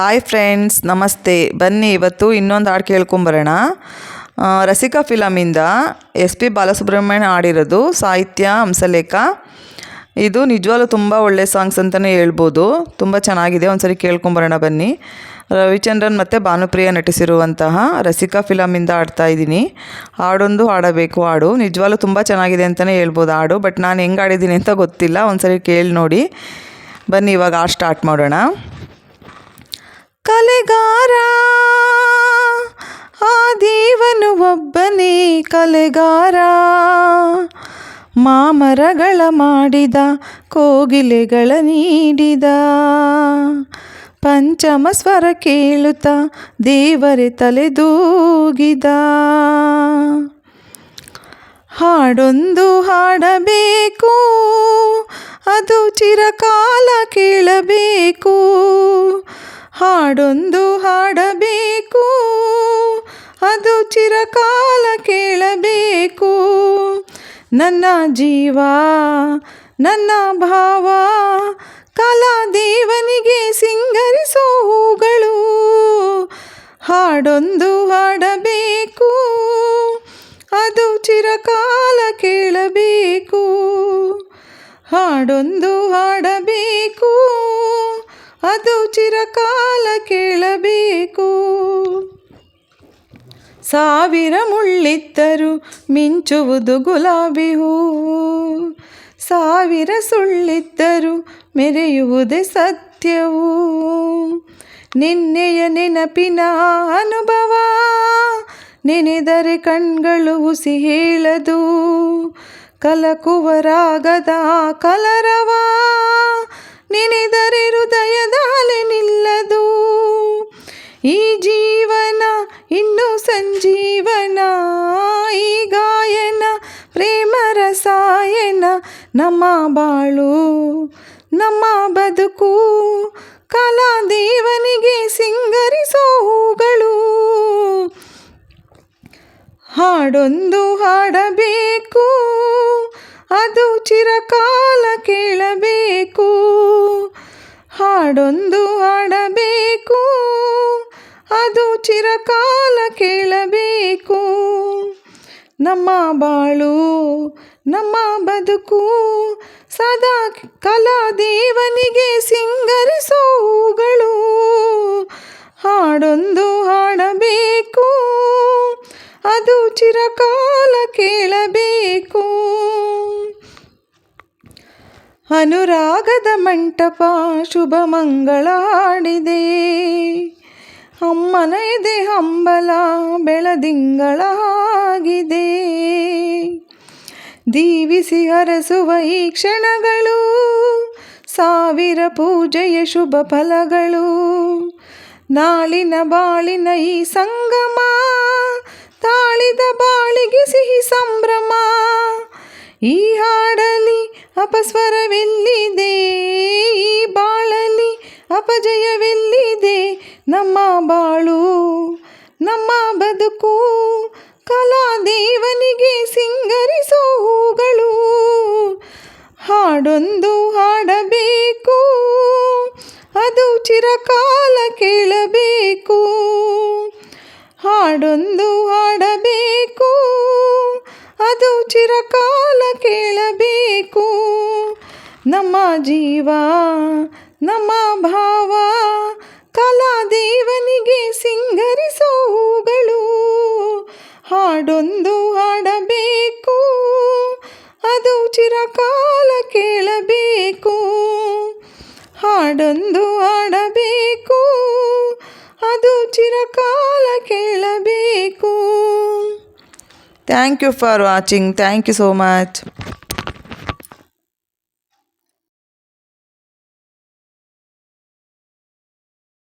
Hi friends ನಮಸ್ತೆ. ಬನ್ನಿ, ಇವತ್ತು ಇನ್ನೊಂದು ಹಾಡು ಕೇಳ್ಕೊಂಬರೋಣ. ರಸಿಕಾ ಫಿಲಮಿಂದ ಎಸ್ ಪಿ ಬಾಲಸುಬ್ರಹ್ಮಣ್ಯ ಹಾಡಿರೋದು ಸಾಹಿತ್ಯ, ಹಂಸಲೇಖ. ಇದು ನಿಜವಾಗ್ಲೂ ತುಂಬ ಒಳ್ಳೆ ಸಾಂಗ್ಸ್ ಅಂತಲೇ ಹೇಳ್ಬೋದು. ತುಂಬ ಚೆನ್ನಾಗಿದೆ. ಒಂದ್ಸರಿ ಕೇಳ್ಕೊಂಬರೋಣ ಬನ್ನಿ. ರವಿಚಂದ್ರನ್ ಮತ್ತು ಭಾನುಪ್ರಿಯ ನಟಿಸಿರುವಂತಹ ರಸಿಕಾ ಫಿಲಮಿಂದ ಆಡ್ತಾ ಇದ್ದೀನಿ. ಹಾಡೊಂದು ಹಾಡಬೇಕು, ಹಾಡು. ನಿಜವಾಗ್ಲೂ ತುಂಬ ಚೆನ್ನಾಗಿದೆ ಅಂತಲೇ ಹೇಳ್ಬೋದು ಹಾಡು. ಬಟ್ ನಾನು ಹೆಂಗೆ ಆಡಿದ್ದೀನಿ ಅಂತ ಗೊತ್ತಿಲ್ಲ. ಒಂದ್ಸರಿ ಕೇಳಿ ನೋಡಿ. ಬನ್ನಿ, ಇವಾಗ ಹಾಡು ಸ್ಟಾರ್ಟ್ ಮಾಡೋಣ. ಕಲೆಗಾರ. ಆ ದೇವನು ಒಬ್ಬನೇ ಕಲೆಗಾರ. ಮಾಮರಗಳ ಮಾಡಿದ ಕೋಗಿಲೆಗಳ ನೀಡಿದ. ಪಂಚಮ ಸ್ವರ ಕೇಳುತ್ತ ದೇವರೇ ತಲೆದೂಗಿದ. ಹಾಡೊಂದು ಹಾಡಬೇಕು, ಅದು ಚಿರಕಾಲ ಕೇಳಬೇಕು. ಹಾಡೊಂದು ಹಾಡಬೇಕು, ಅದು ಚಿರಕಾಲ ಕೇಳಬೇಕು. ನನ್ನ ಜೀವ, ನನ್ನ ಭಾವ ಕಲಾದೇವನಿಗೆ ಸಿಂಗರಿಸೋ ಹೂಗಳು ಹಾಡೊಂದು ಹಾಡಬೇಕು, ಅದು ಚಿರಕಾಲ ಕೇಳಬೇಕು. ಹಾಡೊಂದು ಹಾಡಬೇಕು. ಅದು ಚಿರಕಾಲ ಕೇಳಬೇಕು. ಸಾವಿರ ಮುಳ್ಳಿತ್ತರು ಮಿಂಚುವುದು ಗುಲಾಬಿ ಹೂವು ಸಾವಿರ ಸುಳ್ಳಿದ್ದರು ಮೆರೆಯುವುದೇ ಸತ್ಯವು. ನಿನ್ನೆಯ ನೆನಪಿನ ಅನುಭವ ನೆನೆದರೆ ಕಣ್ಗಳು ಉಸಿ ಹೇಳದು. ಕಲಕುವರಾಗದ ಕಲರವ ನೆನೆದರೆ ನಮ್ಮ ಬಾಳು, ನಮ್ಮ ಬದುಕು ಕಲಾದೇವನಿಗೆ ಸಿಂಗರಿಸೋ ಹೂಗಳು ಹಾಡೊಂದು ಹಾಡಬೇಕು, ಅದು ಚಿರಕಾಲ ಕೇಳಬೇಕು. ಹಾಡೊಂದು ಹಾಡಬೇಕು, ಅದು ಚಿರಕಾಲ ಕೇಳಬೇಕು. ನಮ್ಮ ಬಾಳು ನಮ್ಮ ಬದುಕು ಸದಾ ಕಲಾ ದೇವನಿಗೆ ಸಿಂಗರಿಸೋಗಳು. ಹಾಡೊಂದು ಹಾಡಬೇಕು, ಅದು ಚಿರಕಾಲ ಕೇಳಬೇಕು. ಅನುರಾಗದ ಮಂಟಪ ಶುಭ ಮಂಗಳ ಹಾಡಿದೆ ಅಮ್ಮನ ಎದೆ ಹಂಬಲ ಬೆಳದಿಂಗಳ ಆಗಿದೆ ದೀವಿಸಿ ಹರಸುವ ಈ ಕ್ಷಣಗಳು, ಸಾವಿರ ಪೂಜೆಯ ಶುಭ ಫಲಗಳು, ನಾಳಿನ ಬಾಳಿನ ಈ ಸಂಗಮ, ತಾಳಿದ ಬಾಳಿಗೆ ಸಿಹಿ ಸಂಭ್ರಮ, ಈ ಹಾಡಲಿ ಅಪಸ್ವರವೆಲ್ಲಿದೆ, ಈ ಬಾಳಲಿ ಅಪಜಯವೆಲ್ಲಿದೆ, ನಮ್ಮ ಬಾಳು, ನಮ್ಮ ಬದುಕು ಕಲಾದೇವನಿಗೆ ಸಿಂಗರಿಸೋ ಹೂಗಳು ಹಾಡೊಂದು ಹಾಡಬೇಕು, ಅದು ಚಿರಕಾಲ ಕೇಳಬೇಕು. ಹಾಡೊಂದು ಹಾಡಬೇಕು, ಅದು ಚಿರಕಾಲ ಕೇಳಬೇಕು. ನಮ್ಮ ಜೀವ, ನಮ್ಮ ಭಾವ, ಕಲಾದೇವನಿಗೆ ಸಿಂಗರಿಸೋ ಹೂಗಳು ಹಾಡೊಂದು ಹಾಡಬೇಕು, ಅದು ಚಿರಕಾಲ ಕೇಳಬೇಕು. ಹಾಡೊಂದು ಹಾಡಬೇಕು, ಅದು ಚಿರಕಾಲ ಕೇಳಬೇಕು. Thank you for watching thank you so much